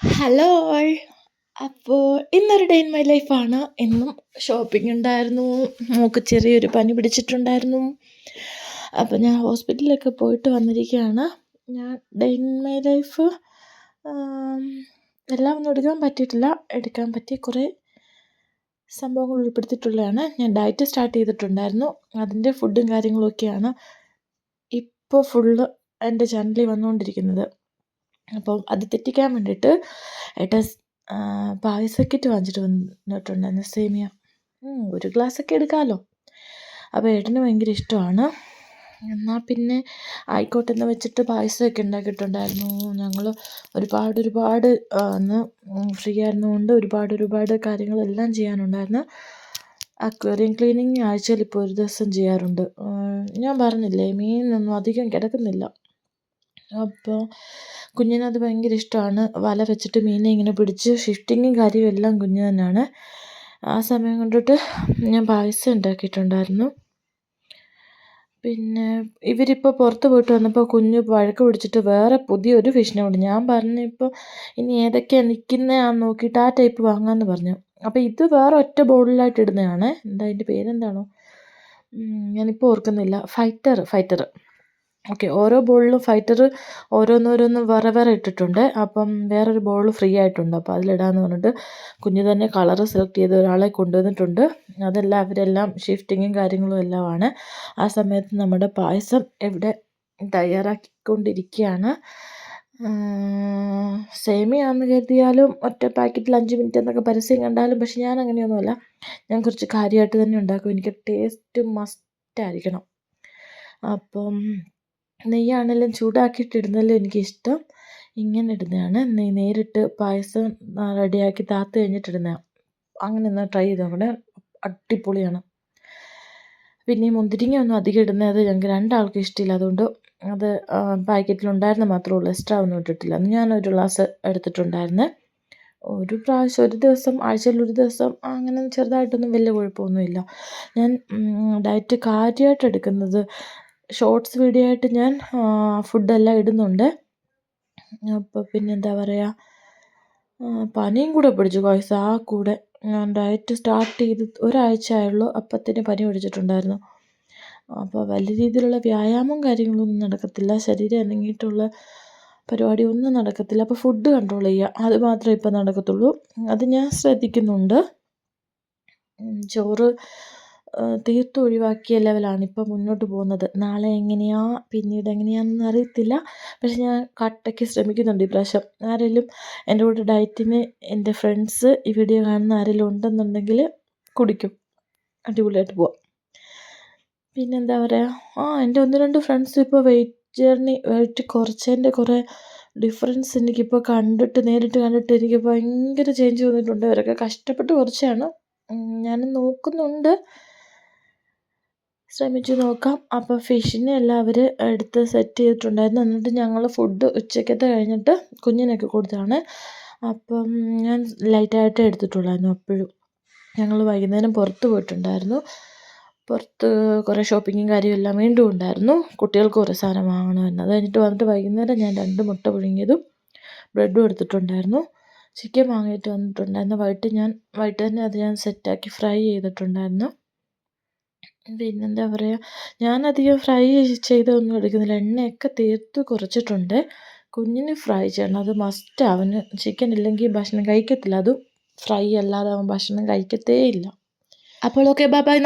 Hello all അപ്പോൾ ഇന്നൊരു day in my ലൈഫാണ് എന്നും ഷോപ്പിംഗ് ഉണ്ടായിരുന്നു. മൂക്ക് ചെറിയൊരു പനി പിടിച്ചിട്ടുണ്ടായിരുന്നു. അപ്പോൾ ഞാൻ ഹോസ്പിറ്റലിലൊക്കെ പോയിട്ട് വന്നിരിക്കുകയാണ്. ഞാൻ ഡേ ഇൻ മൈ ലൈഫ് എല്ലാം ഒന്നും എടുക്കാൻ പറ്റിയിട്ടില്ല. എടുക്കാൻ പറ്റിയ കുറേ സംഭവങ്ങൾ ഉൾപ്പെടുത്തിയിട്ടുള്ളതാണ്. ഞാൻ ഡയറ്റ് സ്റ്റാർട്ട് ചെയ്തിട്ടുണ്ടായിരുന്നു. അതിന്റെ ഫുഡും കാര്യങ്ങളൊക്കെയാണ് ഇപ്പോൾ ഫുള്ള് എന്റെ ചാനലിൽ വന്നുകൊണ്ടിരിക്കുന്നത്. അപ്പം അത് തെറ്റിക്കാൻ വേണ്ടിയിട്ട് ഏട്ടൻ പായസക്കിറ്റ് വാങ്ങിച്ചിട്ട് വന്നിട്ടുണ്ടായിരുന്നു സേമിയ ഒരു ഗ്ലാസ്സൊക്കെ എടുക്കാമല്ലോ അപ്പോൾ ഏട്ടന് ഭയങ്കര ഇഷ്ടമാണ്. എന്നാൽ പിന്നെ ആയിക്കോട്ടെ എന്ന് വെച്ചിട്ട് പായസമൊക്കെ ഉണ്ടാക്കിയിട്ടുണ്ടായിരുന്നു. ഞങ്ങൾ ഒരുപാട് ഒരുപാട് അന്ന് ഫ്രീ ആയിരുന്നുകൊണ്ട് ഒരുപാട് ഒരുപാട് കാര്യങ്ങളെല്ലാം ചെയ്യാനുണ്ടായിരുന്നു. അക്വേറിയം ക്ലീനിങ് ആഴ്ചയിൽ ഇപ്പോൾ ഒരു ദിവസം ചെയ്യാറുണ്ട്. ഞാൻ പറഞ്ഞില്ലേ മീനൊന്നും അധികം കിടക്കുന്നില്ല. അപ്പോൾ കുഞ്ഞിനത് ഭയങ്കര ഇഷ്ടമാണ് വല വെച്ചിട്ട് മീനെ ഇങ്ങനെ പിടിച്ച് ഷിഫ്റ്റിങ്ങും കാര്യവും എല്ലാം കുഞ്ഞ് തന്നെയാണ്. ആ സമയം കൊണ്ടിട്ട് ഞാൻ പായസം ഉണ്ടാക്കിയിട്ടുണ്ടായിരുന്നു. പിന്നെ ഇവരിപ്പോൾ പുറത്ത് പോയിട്ട് വന്നപ്പോൾ കുഞ്ഞ് വഴക്ക് പിടിച്ചിട്ട് വേറെ പുതിയൊരു ഫിഷിനെ കൊണ്ട് ഞാൻ പറഞ്ഞു ഇപ്പോൾ ഇനി ഏതൊക്കെയാണ് നിൽക്കുന്നതാണെന്ന് നോക്കിയിട്ട് ആ ടൈപ്പ് വാങ്ങാമെന്ന് പറഞ്ഞു. അപ്പോൾ ഇത് വേറെ ഒറ്റ ബോളിലായിട്ട് ഇടുന്നതാണ്. എന്താ അതിന്റെ പേരെന്താണോ? ഞാനിപ്പോൾ ഓർക്കുന്നില്ല. ഫൈറ്റർ ഫൈറ്റർ ഓക്കെ ഓരോ ബോളിലും ഫൈറ്റർ ഓരോന്നോരോന്ന് വേറെ വേറെ ഇട്ടിട്ടുണ്ട്. അപ്പം വേറൊരു ബോൾ ഫ്രീ ആയിട്ടുണ്ട്. അപ്പോൾ അതിലിടാന്ന് പറഞ്ഞിട്ട് കുഞ്ഞു തന്നെ കളറ് സെലക്ട് ചെയ്ത് ഒരാളെ കൊണ്ടുവന്നിട്ടുണ്ട്. അതെല്ലാം അവരെല്ലാം ഷിഫ്റ്റിങ്ങും കാര്യങ്ങളും എല്ലാമാണ്. ആ സമയത്ത് നമ്മുടെ പായസം ഇവിടെ തയ്യാറാക്കിക്കൊണ്ടിരിക്കുകയാണ്. സേമിയാണെന്ന് കരുതിയാലും ഒറ്റ പാക്കറ്റിൽ അഞ്ച് മിനിറ്റ് എന്നൊക്കെ പരസ്യം കണ്ടാലും പക്ഷെ ഞാൻ അങ്ങനെയൊന്നുമല്ല ഞാൻ കുറച്ച് കാര്യമായിട്ട് തന്നെ ഉണ്ടാക്കും. എനിക്ക് ടേസ്റ്റ് മസ്റ്റായിരിക്കണം. അപ്പം നെയ്യാണെങ്കിലും ചൂടാക്കിയിട്ട് ഇടുന്നതിലും എനിക്കിഷ്ടം. ഇങ്ങനെ ഇടുന്നതാണ് നെയ്യ് നേരിട്ട് പായസം റെഡിയാക്കി താത്ത് കഴിഞ്ഞിട്ടിടുന്ന അങ്ങനെ ഒന്ന് ട്രൈ ചെയ്ത് നോക്കണേ. അടിപൊളിയാണ്. പിന്നെ ഈ മുന്തിരിങ്ങ ഒന്നും അധികം ഇടുന്നത് ഞങ്ങൾക്ക് രണ്ടാൾക്കും ഇഷ്ടമില്ല അതുകൊണ്ട് അത് പാക്കറ്റിലുണ്ടായിരുന്ന മാത്രമേ ഉള്ളൂ. എക്സ്ട്രാ ഒന്നും ഇട്ടിട്ടില്ല. അന്ന് ഒരു ഗ്ലാസ് എടുത്തിട്ടുണ്ടായിരുന്നു. ഒരു പ്രാവശ്യം ഒരു ദിവസം ആഴ്ചയിൽ ഒരു ദിവസം അങ്ങനെ ചെറുതായിട്ടൊന്നും വലിയ കുഴപ്പമൊന്നുമില്ല. ഞാൻ ഡയറ്റ് കാര്യമായിട്ട് എടുക്കുന്നത് ഷോർട്സ് വീഡിയോ ആയിട്ട് ഞാൻ ഫുഡെല്ലാം ഇടുന്നുണ്ട്. അപ്പോൾ പിന്നെ എന്താ പറയുക പനിയും കൂടെ പിടിച്ചു കോയ്സ് ആ കൂടെ ഞാൻ ഡയറ്റ് സ്റ്റാർട്ട് ചെയ്ത് ഒരാഴ്ച ആയുള്ളൂ. അപ്പത്തിന് പനി പിടിച്ചിട്ടുണ്ടായിരുന്നു. അപ്പോൾ വലിയ രീതിയിലുള്ള വ്യായാമം കാര്യങ്ങളൊന്നും നടക്കത്തില്ല. ശരീരം അനങ്ങിയിട്ടുള്ള പരിപാടി ഒന്നും നടക്കത്തില്ല. അപ്പോൾ ഫുഡ് കൺട്രോൾ ചെയ്യുക അത് മാത്രമേ ഇപ്പം നടക്കത്തുള്ളൂ. അത് ഞാൻ ശ്രദ്ധിക്കുന്നുണ്ട്. ചോറ് തീർത്തും ഒഴിവാക്കിയ ലെവലാണ് ഇപ്പം മുന്നോട്ട് പോകുന്നത്. നാളെ എങ്ങനെയാണ് പിന്നീട് എങ്ങനെയാണെന്ന് അറിയത്തില്ല. പക്ഷെ ഞാൻ കട്ടയ്ക്ക് ശ്രമിക്കുന്നുണ്ട് ഇപ്രാവശ്യം. ആരെങ്കിലും എന്റെ കൂടെ ഡയറ്റിന് എന്റെ ഫ്രണ്ട്സ് ഈ വീഡിയോ കാണുന്ന ആരെങ്കിലും ഉണ്ടെന്നുണ്ടെങ്കിൽ കുടിക്കും. അടിപൊളിയായിട്ട് പോവാം. പിന്നെന്താ പറയുക ആ എന്റെ ഒന്ന് രണ്ട് ഫ്രണ്ട്സ് ഇപ്പോൾ വെയിറ്റ് ജേർണി വെയിറ്റ് കുറച്ചതിന്റെ കുറേ ഡിഫറൻസ് എനിക്കിപ്പോൾ കണ്ടിട്ട് നേരിട്ട് കണ്ടിട്ട് എനിക്ക് ഭയങ്കര ചേഞ്ച് വന്നിട്ടുണ്ട്. അവരൊക്കെ കഷ്ടപ്പെട്ട് കുറച്ചാണ്. ഞാൻ നോക്കുന്നുണ്ട്. ശ്രമിച്ചു നോക്കാം അപ്പോൾ ഫിഷിനെ അവർ എടുത്ത് സെറ്റ് ചെയ്തിട്ടുണ്ടായിരുന്നു. എന്നിട്ട് ഞങ്ങൾ ഫുഡ് ഉച്ചക്കത്തെ കഴിഞ്ഞിട്ട് കുഞ്ഞിനൊക്കെ കൊടുത്താണ് അപ്പം ഞാൻ ലൈറ്റായിട്ട് എടുത്തിട്ടുള്ളായിരുന്നു അപ്പോഴും. ഞങ്ങൾ വൈകുന്നേരം പുറത്ത് പോയിട്ടുണ്ടായിരുന്നു. പുറത്ത് കുറേ ഷോപ്പിങ്ങും കാര്യവും എല്ലാം വീണ്ടും ഉണ്ടായിരുന്നു. കുട്ടികൾക്ക് കുറേ സാധനം വാങ്ങണമായിരുന്നു അത് കഴിഞ്ഞിട്ട് വന്നിട്ട് വൈകുന്നേരം ഞാൻ രണ്ട് മുട്ട പുഴുങ്ങിയതും ബ്രെഡും എടുത്തിട്ടുണ്ടായിരുന്നു. ചിക്കൻ വാങ്ങിയിട്ട് വന്നിട്ടുണ്ടായിരുന്നു. വൈകിട്ട് ഞാൻ വൈകിട്ട് തന്നെ അത് ഞാൻ സെറ്റാക്കി ഫ്രൈ ചെയ്തിട്ടുണ്ടായിരുന്നു. പിന്നെന്താ പറയുക ഞാനധികം ഫ്രൈ ചെയ്തൊന്നും എടുക്കുന്നില്ല. എണ്ണയൊക്കെ തീർത്ത് കുറച്ചിട്ടുണ്ട്. കുഞ്ഞിന് ഫ്രൈ ചെയ്യണം. അത് മസ്റ്റ് അവന് ചിക്കൻ ഇല്ലെങ്കിൽ ഭക്ഷണം കഴിക്കത്തില്ല. അതും ഫ്രൈ അല്ലാതെ അവൻ ഭക്ഷണം കഴിക്കത്തേ ഇല്ല. അപ്പോൾ ഓക്കെ ബൈ ബൈ